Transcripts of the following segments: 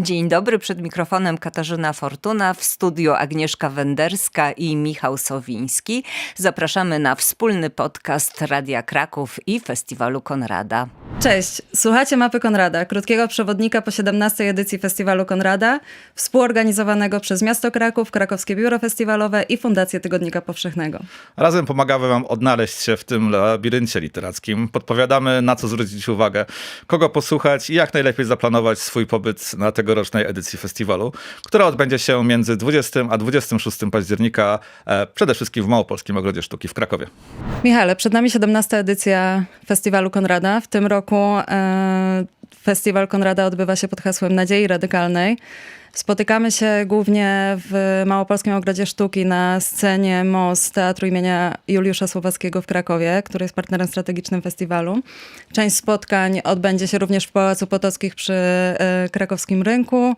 Dzień dobry, przed mikrofonem Katarzyna Fortuna, w studio Agnieszka Wenderska i Michał Sowiński. Zapraszamy na wspólny podcast Radia Kraków i Festiwalu Konrada. Cześć, słuchacie Mapy Konrada, krótkiego przewodnika po 17 edycji Festiwalu Konrada, współorganizowanego przez Miasto Kraków, Krakowskie Biuro Festiwalowe i Fundację Tygodnika Powszechnego. Razem pomagamy Wam odnaleźć się w tym labiryncie literackim. Podpowiadamy, na co zwrócić uwagę, kogo posłuchać i jak najlepiej zaplanować swój pobyt na tegorocznej edycji festiwalu, która odbędzie się między 20 a 26 października, e, przede wszystkim w Małopolskim Ogrodzie Sztuki w Krakowie. Michale, przed nami 17 edycja Festiwalu Konrada. W tym roku e, Festiwal Konrada odbywa się pod hasłem Nadziei Radykalnej. Spotykamy się głównie w Małopolskim Ogrodzie Sztuki na scenie MOS Teatru imienia Juliusza Słowackiego w Krakowie, który jest partnerem strategicznym festiwalu. Część spotkań odbędzie się również w Pałacu Potockich przy e, krakowskim rynku.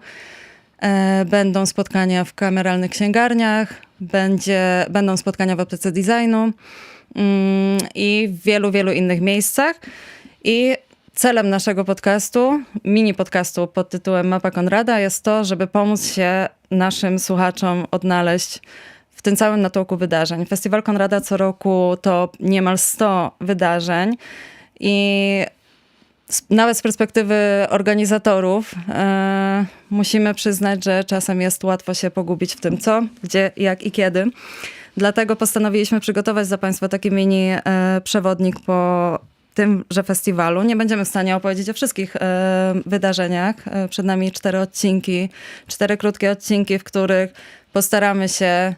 E, Będą spotkania w kameralnych księgarniach, będzie, będą spotkania w aptece designu mm, i w wielu, wielu innych miejscach. I celem naszego podcastu, mini podcastu pod tytułem Mapa Konrada jest to, żeby pomóc się naszym słuchaczom odnaleźć w tym całym natłoku wydarzeń. Festiwal Konrada co roku to niemal 100 wydarzeń i nawet z perspektywy organizatorów e, musimy przyznać, że czasem jest łatwo się pogubić w tym co, gdzie, jak i kiedy. Dlatego postanowiliśmy przygotować dla Państwa taki mini e, przewodnik po tymże festiwalu. Nie będziemy w stanie opowiedzieć o wszystkich e, wydarzeniach. E, przed nami cztery odcinki, cztery krótkie odcinki, w których postaramy się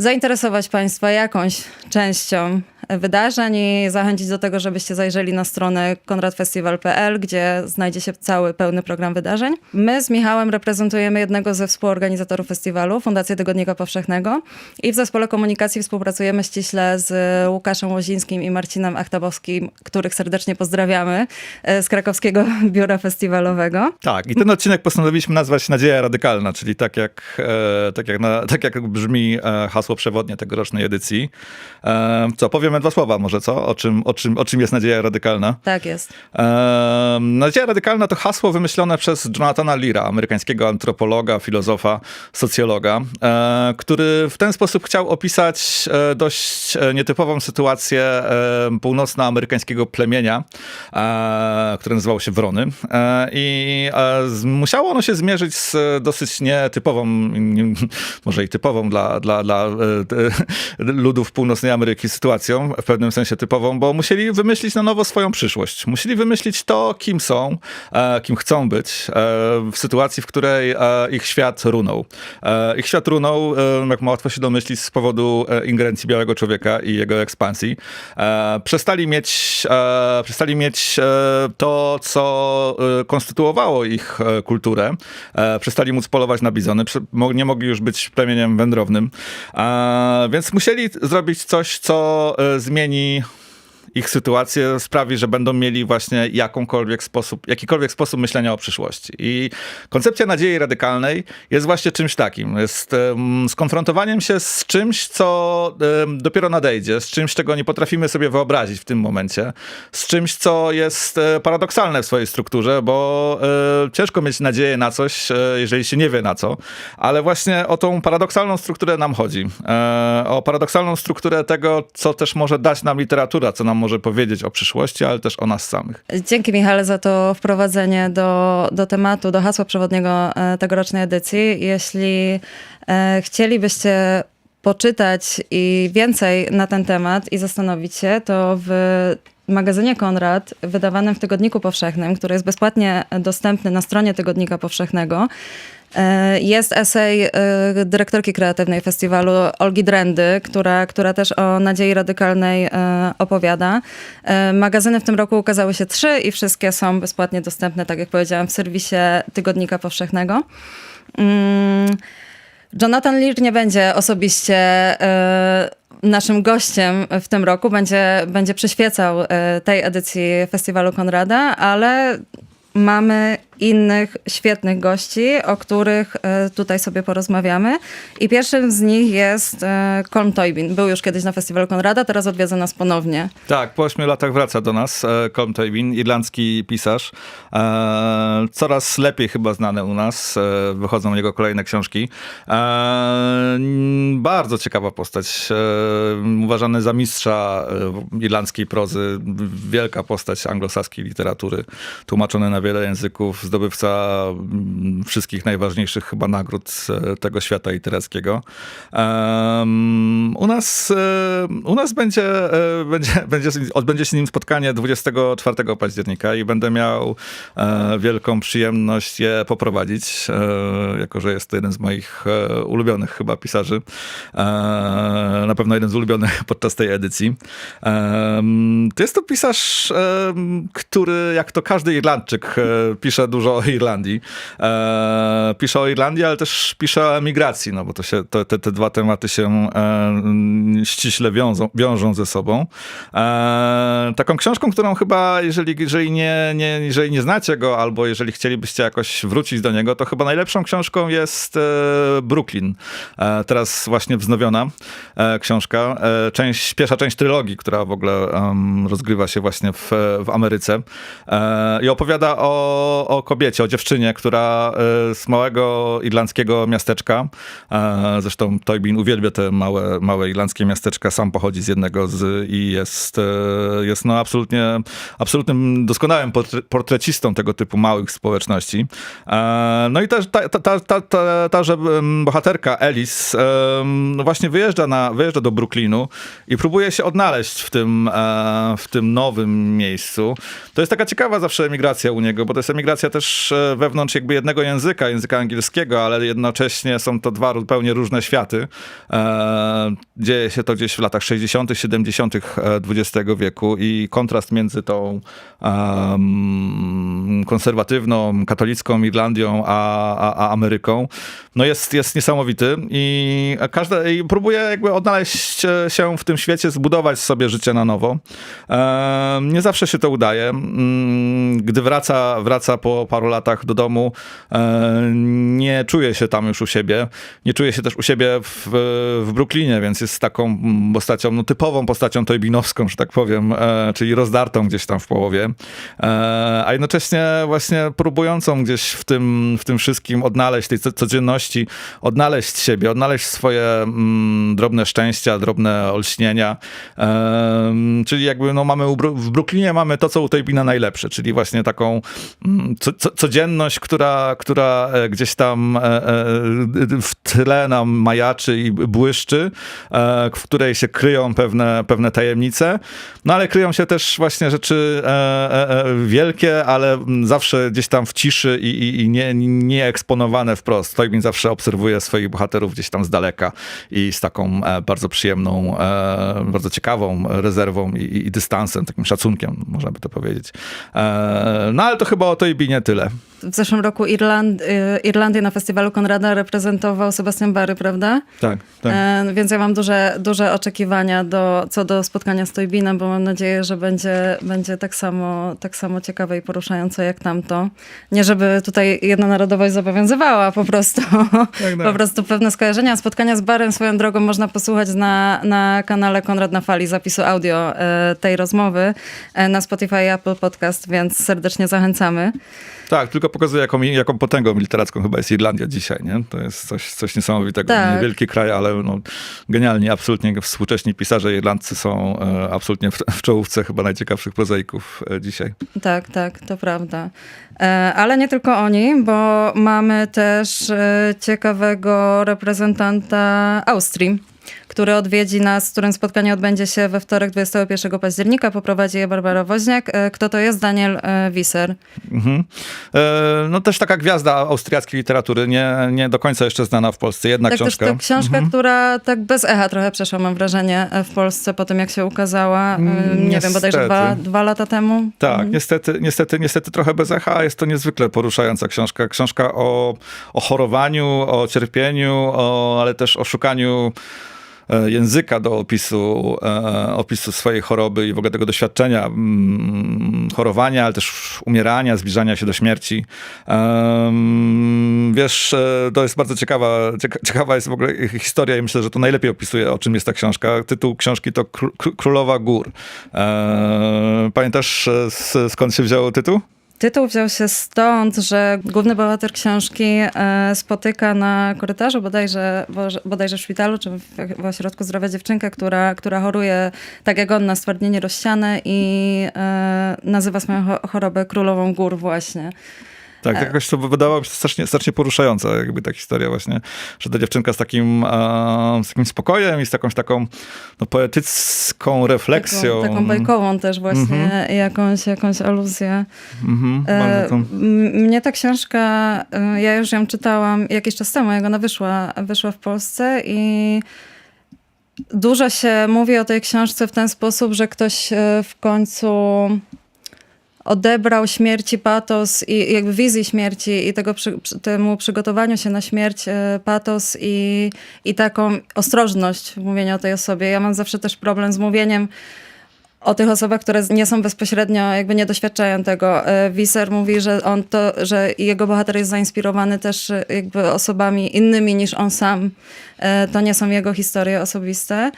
zainteresować Państwa jakąś częścią wydarzeń i zachęcić do tego, żebyście zajrzeli na stronę konradfestival.pl, gdzie znajdzie się cały pełny program wydarzeń. My z Michałem reprezentujemy jednego ze współorganizatorów festiwalu, Fundację Tygodnika Powszechnego i w zespole komunikacji współpracujemy ściśle z Łukaszem Łozińskim i Marcinem Achtabowskim, których serdecznie pozdrawiamy e, z Krakowskiego Biura Festiwalowego. Tak, i ten odcinek postanowiliśmy nazwać Nadzieja Radykalna, czyli tak jak, e, tak jak, na, tak jak brzmi e, hasło przewodnie tegorocznej edycji. E, co, powiemy dwa słowa może, co? O czym, o czym, o czym jest Nadzieja Radykalna? Tak jest. Ehm, Nadzieja radykalna to hasło wymyślone przez Jonathana Leara, amerykańskiego antropologa, filozofa, socjologa, e, który w ten sposób chciał opisać e, dość e, nietypową sytuację e, północnoamerykańskiego plemienia, e, które nazywało się Wrony. E, I e, musiało ono się zmierzyć z dosyć nietypową, nie- może i typową dla, dla, dla e, ludów północnej Ameryki sytuacją, w pewnym sensie typową, bo musieli wymyślić na nowo swoją przyszłość. Musieli wymyślić to, kim są, e, kim chcą być e, w sytuacji, w której e, ich świat runął. E, ich świat runął, e, jak łatwo się domyślić, z powodu e, ingerencji białego człowieka i jego ekspansji. E, przestali mieć, e, przestali mieć e, to, co e, konstytuowało ich e, kulturę. E, przestali móc polować na bizony, nie mogli już być plemieniem wędrownym. Więc musieli zrobić coś, co e, zmieni ich sytuację sprawi, że będą mieli właśnie jakąkolwiek sposób, jakikolwiek sposób myślenia o przyszłości. I koncepcja nadziei radykalnej jest właśnie czymś takim. Jest um, skonfrontowaniem się z czymś, co em, dopiero nadejdzie, z czymś, czego nie potrafimy sobie wyobrazić w tym momencie, z czymś, co jest e, paradoksalne w swojej strukturze, bo e, ciężko mieć nadzieję na coś, e, jeżeli się nie wie na co, ale właśnie o tą paradoksalną strukturę nam chodzi. O paradoksalną strukturę tego, co też może dać nam literatura, co nam może powiedzieć o przyszłości, ale też o nas samych. Dzięki Michale za to wprowadzenie do, do tematu, do hasła przewodniego e, tegorocznej edycji. Jeśli e, chcielibyście poczytać i więcej na ten temat i zastanowić się, to w magazynie Konrad, wydawanym w Tygodniku Powszechnym, który jest bezpłatnie dostępny na stronie Tygodnika Powszechnego, Jest esej e, dyrektorki kreatywnej festiwalu Olgi Drendy, która, która też o nadziei radykalnej e, opowiada. E, Magazyny w tym roku ukazały się trzy i wszystkie są bezpłatnie dostępne, tak jak powiedziałam, w serwisie Tygodnika Powszechnego. Mm, Jonathan Lear nie będzie osobiście e, naszym gościem w tym roku, będzie, będzie przyświecał e, tej edycji Festiwalu Konrada, ale mamy innych świetnych gości, o których e, tutaj sobie porozmawiamy. I pierwszym z nich jest e, Colm Toybin. Był już kiedyś na festiwalu Konrada, teraz odwiedza nas ponownie. Tak, po ośmiu latach wraca do nas e, Colm Tabin, irlandzki pisarz. E, coraz lepiej chyba znany u nas. E, wychodzą jego kolejne książki. E, bardzo ciekawa postać. E, uważany za mistrza e, irlandzkiej prozy. Wielka postać anglosaskiej literatury. Tłumaczony na wiele języków. Zdobywca mm, wszystkich najważniejszych chyba nagród e, tego świata literackiego. Em, u nas, e, u nas będzie, e, będzie, będzie, odbędzie się nim spotkanie 24 października i będę miał wielką przyjemność je poprowadzić, jako że jest to jeden z moich ulubionych chyba pisarzy. Na pewno jeden z ulubionych podczas tej edycji. To jest to pisarz, który jak to każdy Irlandczyk pisze dużo o Irlandii. E, pisze o Irlandii, ale też pisze o emigracji, no bo to się, to, te, te dwa tematy się e, ściśle wiążą, wiążą ze sobą. E, taką książką, którą chyba, jeżeli, jeżeli, nie, nie, jeżeli nie znacie go, albo jeżeli chcielibyście jakoś wrócić do niego, to chyba najlepszą książką jest e, Brooklyn. E, teraz właśnie wznowiona e, książka. E, część, pierwsza część trylogii, która w ogóle em, rozgrywa się właśnie w, w Ameryce. I opowiada o, o kobiecie, o dziewczynie, która e, z małego irlandzkiego miasteczka, e, zresztą Toybin uwielbia te małe, małe irlandzkie miasteczka, sam pochodzi z jednego z i jest, e, jest no absolutnie, absolutnym doskonałym portre- portrecistą tego typu małych społeczności. No i też ta, ta, ta, ta, ta, że bohaterka Alice no właśnie wyjeżdża, na, wyjeżdża do Brooklynu i próbuje się odnaleźć w tym, w tym nowym miejscu. To jest taka ciekawa zawsze emigracja u niego, bo to jest emigracja też e, wewnątrz jakby jednego języka, języka angielskiego, ale jednocześnie są to dwa zupełnie różne światy. E, Dzieje się to gdzieś w latach 60., 70. XX wieku i kontrast między tą konserwatywną, katolicką Irlandią a, a, a Ameryką, no jest, jest niesamowity i każde, i próbuje jakby odnaleźć e, się w tym świecie, zbudować sobie życie na nowo. Nie zawsze się to udaje. Mm, Gdy wraca, wraca po paru latach do domu, e, nie czuje się tam już u siebie. Nie czuje się też u siebie w, w Brooklynie, więc jest taką postacią, no typową postacią tojbinowską, że tak powiem, e, czyli rozdartą gdzieś tam w połowie, e, a jednocześnie właśnie próbującą gdzieś w tym, w tym wszystkim odnaleźć tej co- codzienności, odnaleźć siebie, odnaleźć swoje mm, drobne szczęścia, drobne olśnienia. Czyli jakby no mamy w Brooklynie mamy to, co u Toybina najlepsze, czyli właśnie taką mm, co, co, codzienność, która, która e, gdzieś tam e, e, w tle nam majaczy i błyszczy, w której się kryją pewne, pewne tajemnice, no ale kryją się też właśnie rzeczy wielkie, ale zawsze gdzieś tam w ciszy i, i, nie, nie eksponowane wprost. Toybin zawsze obserwuje swoich bohaterów gdzieś tam z daleka i z taką bardzo przyjemną, bardzo ciekawą rezerwą i, i, dystansem, takim szacunkiem, można by to powiedzieć. No ale to chyba o Toybinie tyle. W zeszłym roku Irland, y, Irlandię na festiwalu Konrada reprezentował Sebastian Bary, prawda? Tak, tak. E, więc ja mam duże, duże oczekiwania do, co do spotkania z Toybinem, bo mam nadzieję, że będzie, będzie tak, samo, tak samo ciekawe i poruszające jak tamto. Nie żeby tutaj jedna narodowość zobowiązywała, po prostu, tak. po prostu pewne skojarzenia. Spotkania z Barem swoją drogą można posłuchać na, na kanale Konrad na Fali, zapisu audio e, tej rozmowy e, na Spotify i Apple Podcast, więc serdecznie zachęcamy. Tak, tylko pokazuje, jaką, jaką potęgą literacką chyba jest Irlandia dzisiaj, nie? To jest coś, coś niesamowitego. Tak. Niewielki kraj, ale no, genialni, absolutnie współcześni pisarze irlandzcy są e, absolutnie w, w czołówce chyba najciekawszych prozaików e, dzisiaj. Tak, tak, to prawda. E, Ale nie tylko oni, bo mamy też e, ciekawego reprezentanta Austrii, który odwiedzi nas, z którym spotkanie odbędzie się we wtorek 21 października. Poprowadzi je Barbara Woźniak. E, Kto to jest? Daniel e, Wisser. Mhm. E, no też taka gwiazda austriackiej literatury, nie, nie do końca jeszcze znana w Polsce. Jedna Tak, też książka. to książka, która tak bez echa trochę przeszła, mam wrażenie, w Polsce po tym, jak się ukazała. Nie wiem, bodajże Niestety. dwa, dwa lata temu. Tak, niestety, niestety, niestety trochę bez echa, a jest to niezwykle poruszająca książka. Książka o, o chorowaniu, o cierpieniu, o, ale też o szukaniu języka do opisu, e, opisu swojej choroby i w ogóle tego doświadczenia mm, chorowania, ale też umierania, zbliżania się do śmierci. Wiesz, e, to jest bardzo ciekawa, cieka- ciekawa jest w ogóle historia i myślę, że to najlepiej opisuje, o czym jest ta książka. Tytuł książki to Kró- Kró- Królowa Gór. E, Pamiętasz e, skąd się wziął tytuł? Tytuł wziął się stąd, że główny bohater książki e, spotyka na korytarzu, bodajże, bodajże w szpitalu czy w, ośrodku zdrowia dziewczynkę, która, która choruje tak jak on na stwardnienie rozsiane i e, nazywa swoją cho- chorobę królową gór właśnie. Tak, tak jakoś to wydawało mi się strasznie, strasznie poruszająca, jakby ta historia właśnie, że ta dziewczynka z takim, e, z takim spokojem i z jakąś taką no, poetycką refleksją. Taką, taką bajkową też właśnie, jakąś, jakąś aluzję. Mhm, E, bardzo to... m- mnie ta książka, e, ja już ją czytałam jakiś czas temu, jak ona wyszła, wyszła w Polsce i dużo się mówi o tej książce w ten sposób, że ktoś e, w końcu odebrał śmierci patos i jakby wizji śmierci i tego przy, temu przygotowaniu się na śmierć e, patos i, i taką ostrożność w mówieniu o tej osobie. Ja mam zawsze też problem z mówieniem o tych osobach, które nie są bezpośrednio, jakby nie doświadczają tego. E, Wieser mówi, że on to, że jego bohater jest zainspirowany też e, jakby osobami innymi niż on sam. E, To nie są jego historie osobiste.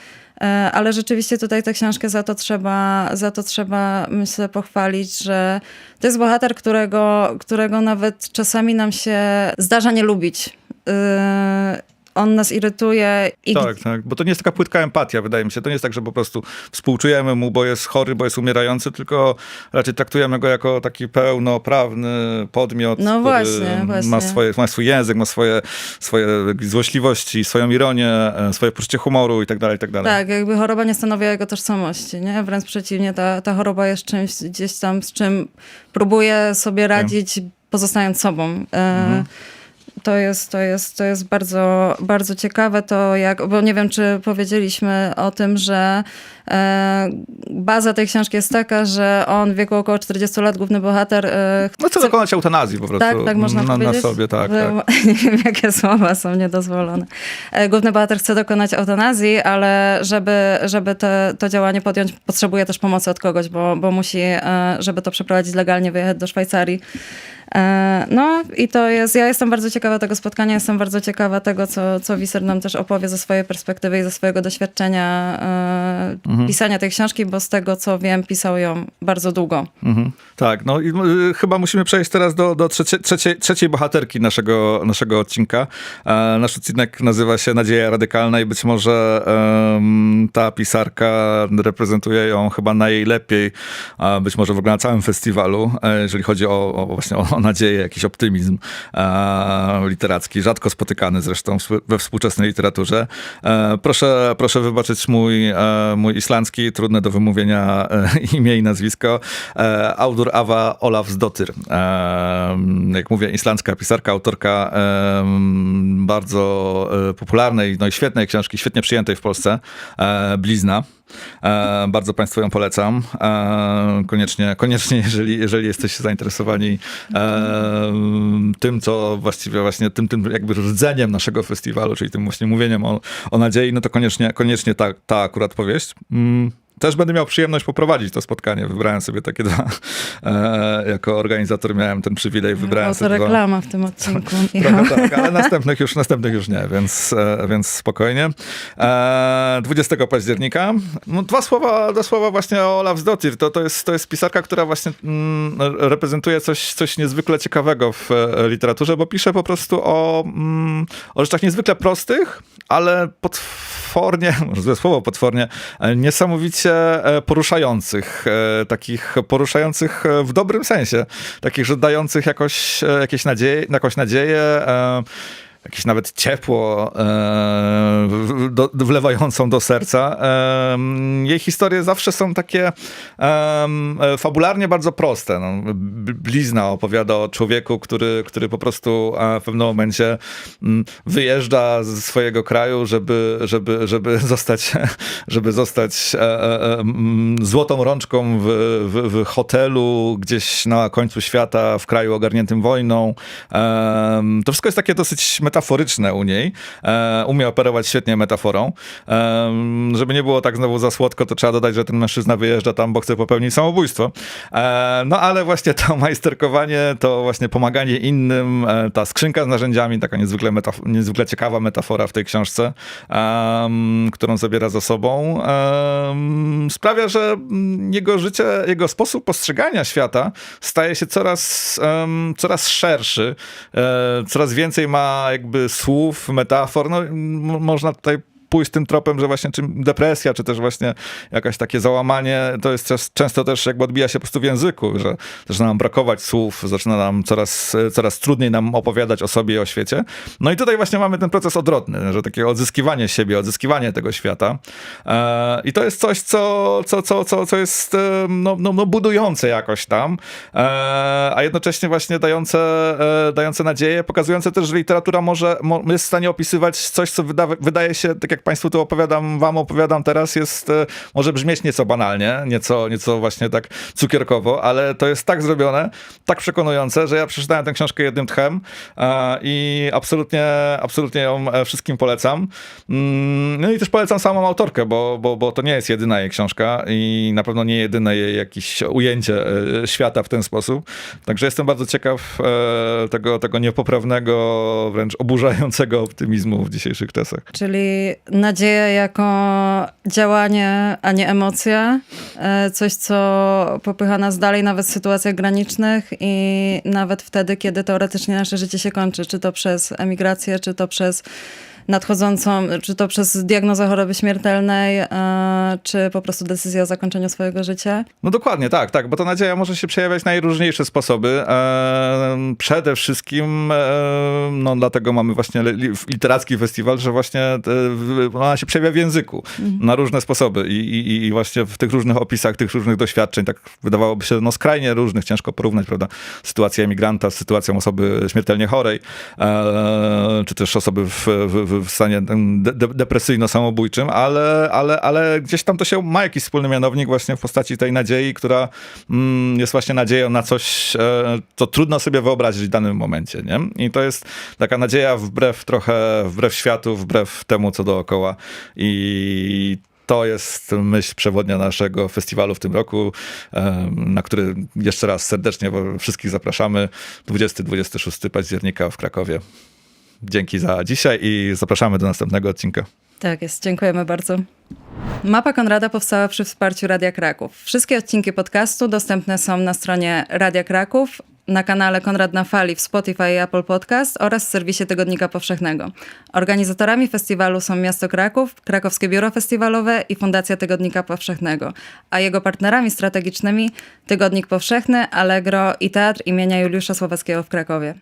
Ale rzeczywiście tutaj tę książkę za to trzeba, za to trzeba myślę pochwalić, że to jest bohater, którego, którego nawet czasami nam się zdarza nie lubić. On nas irytuje i Tak, tak, bo to nie jest taka płytka empatia, wydaje mi się. To nie jest tak, że po prostu współczujemy mu, bo jest chory, bo jest umierający, tylko raczej traktujemy go jako taki pełnoprawny podmiot, No który właśnie, Ma, właśnie. swoje, ma swój język, ma swoje, swoje złośliwości, swoją ironię, e, swoje poczucie humoru i tak dalej, i tak dalej. Tak, jakby choroba nie stanowiła jego tożsamości, nie? Wręcz przeciwnie, ta, ta choroba jest czymś gdzieś tam, z czym próbuje sobie radzić, pozostając sobą. E, To jest, to jest, to jest bardzo, bardzo ciekawe to jak, bo nie wiem, czy powiedzieliśmy o tym, że e, baza tej książki jest taka, że on w wieku około 40 lat, główny bohater, e, No chcę dokonać eutanazji po prostu. tak, tak można na, powiedzieć. Na sobie, tak, tak. Nie wiem, jakie słowa są niedozwolone. E, Główny bohater chce dokonać eutanazji, ale żeby, żeby te, to działanie podjąć, potrzebuje też pomocy od kogoś, bo, bo musi, e, żeby to przeprowadzić legalnie, wyjechać do Szwajcarii. E, No i to jest, ja jestem bardzo ciekawa tego spotkania, jestem bardzo ciekawa tego, co, co Wiser nam też opowie ze swojej perspektywy i ze swojego doświadczenia e, Mhm. pisania tej książki, bo z tego, co wiem, pisał ją bardzo długo. Mhm. Tak, no i y, chyba musimy przejść teraz do, do trzecie, trzeciej, trzeciej bohaterki naszego, naszego odcinka. E, nasz odcinek nazywa się Nadzieja Radykalna i być może em, ta pisarka reprezentuje ją chyba najlepiej, być może w ogóle na całym festiwalu, jeżeli chodzi o, o właśnie o nadzieję, jakiś optymizm e, literacki, rzadko spotykany zresztą we współczesnej literaturze. E, proszę, proszę wybaczyć mój, e, mój islandzki, trudne do wymówienia e, imię i nazwisko. E, autor Awa Olafsdottir. E, jak mówię, islandzka pisarka, autorka e, bardzo e, popularnej, no i świetnej książki, świetnie przyjętej w Polsce, Blizna. E, bardzo Państwu ją polecam. E, koniecznie, koniecznie jeżeli, jeżeli jesteście zainteresowani e, tym, co właściwie właśnie tym, tym jakby rdzeniem naszego festiwalu, czyli tym właśnie mówieniem o, o nadziei, no to koniecznie, koniecznie ta, ta akurat powieść. Mm. Też będę miał przyjemność poprowadzić to spotkanie. Wybrałem sobie takie dwa. E, jako organizator miałem ten przywilej. Wybrałem sobie dwa. reklama w tym odcinku. Trochę tak, ale następnych już, następnych już nie, więc, e, więc spokojnie. E, 20 października. No, dwa, słowa, dwa słowa właśnie o Olaf Dottir. To, to, jest, to jest pisarka, która właśnie mm, reprezentuje coś, coś niezwykle ciekawego w e, literaturze, bo pisze po prostu o, mm, o rzeczach niezwykle prostych, ale potwornie, może złe słowo potwornie, ale niesamowicie e, poruszających. E, Takich poruszających e, w dobrym sensie. Takich, że dających jakoś, e, jakieś nadzieję, jakąś nadzieję, e, jakieś nawet ciepło e, do, wlewającą do serca. E, jej historie zawsze są takie e, fabularnie bardzo proste. No, Blizna opowiada o człowieku, który, który po prostu w pewnym momencie mm, wyjeżdża z swojego kraju, żeby, żeby, żeby zostać, żeby zostać e, e, e, mm, złotą rączką w, w, w hotelu gdzieś na końcu świata, w kraju ogarniętym wojną. To wszystko jest takie dosyć metaforyczne u niej. E, umie operować świetnie metaforą. E, żeby nie było tak znowu za słodko, to trzeba dodać, że ten mężczyzna wyjeżdża tam, bo chce popełnić samobójstwo. E, no ale właśnie to majsterkowanie, to właśnie pomaganie innym, e, ta skrzynka z narzędziami, taka niezwykle, metaf- niezwykle ciekawa metafora w tej książce, którą zabiera za sobą, sprawia, że jego życie, jego sposób postrzegania świata staje się coraz, coraz szerszy, e, coraz więcej ma jakby słów, metafor. No, można tutaj pójść tym tropem, że właśnie czym depresja, czy też właśnie jakaś takie załamanie, to jest często też jakby odbija się po prostu w języku, że zaczyna nam brakować słów, zaczyna nam coraz, coraz trudniej nam opowiadać o sobie i o świecie. No i tutaj właśnie mamy ten proces odwrotny, że takie odzyskiwanie siebie, odzyskiwanie tego świata. E, I to jest coś, co, co, co, co, co jest e, no, no, no budujące jakoś tam, e, a jednocześnie właśnie dające, dające nadzieję, pokazujące też, że literatura może, mo, jest w stanie opisywać coś, co wyda, wydaje się, tak jak Państwu tu opowiadam, Wam opowiadam teraz, jest, e, może brzmieć nieco banalnie, nieco, nieco właśnie tak cukierkowo, ale to jest tak zrobione, tak przekonujące, że ja przeczytałem tę książkę jednym tchem e, i absolutnie, absolutnie ją e, wszystkim polecam. Mm, No i też polecam samą autorkę, bo, bo, bo to nie jest jedyna jej książka i na pewno nie jedyne jej jakieś ujęcie świata w ten sposób. Także jestem bardzo ciekaw tego, tego niepoprawnego, wręcz oburzającego optymizmu w dzisiejszych czasach. Czyli nadzieja jako działanie, a nie emocja. E, Coś, co popycha nas dalej nawet w sytuacjach granicznych i nawet wtedy, kiedy teoretycznie nasze życie się kończy. Czy to przez emigrację, czy to przez nadchodzącą, czy to przez diagnozę choroby śmiertelnej, e, czy po prostu decyzję o zakończeniu swojego życia. No dokładnie, tak, tak, bo ta nadzieja może się przejawiać na najróżniejsze sposoby. E, przede wszystkim, e, no dlatego mamy właśnie li, literacki festiwal, że właśnie ona się przejawia w języku na różne sposoby I, i, i właśnie w tych różnych opisach, tych różnych doświadczeń, tak wydawałoby się, no skrajnie różnych, ciężko porównać, prawda, sytuację emigranta z sytuacją osoby śmiertelnie chorej, czy też osoby w, w, w stanie de, de, depresyjno-samobójczym, ale, ale, ale gdzieś tam to się ma jakiś wspólny mianownik właśnie w postaci tej nadziei, która mm, jest właśnie nadzieją na coś, e, co trudno sobie wyobrazić w danym momencie, nie? I to jest taka nadzieja wbrew trochę, wbrew światu, wbrew temu, co dookoła i to jest myśl przewodnia naszego festiwalu w tym roku, na który jeszcze raz serdecznie wszystkich zapraszamy 20-26 października w Krakowie. Dzięki za dzisiaj i zapraszamy do następnego odcinka. Tak jest, dziękujemy bardzo. Mapa Konrada powstała przy wsparciu Radia Kraków. Wszystkie odcinki podcastu dostępne są na stronie Radia Kraków, na kanale Konrad na Fali w Spotify i Apple Podcast oraz w serwisie Tygodnika Powszechnego. Organizatorami festiwalu są Miasto Kraków, Krakowskie Biuro Festiwalowe i Fundacja Tygodnika Powszechnego, a jego partnerami strategicznymi Tygodnik Powszechny, Allegro i Teatr imienia Juliusza Słowackiego w Krakowie.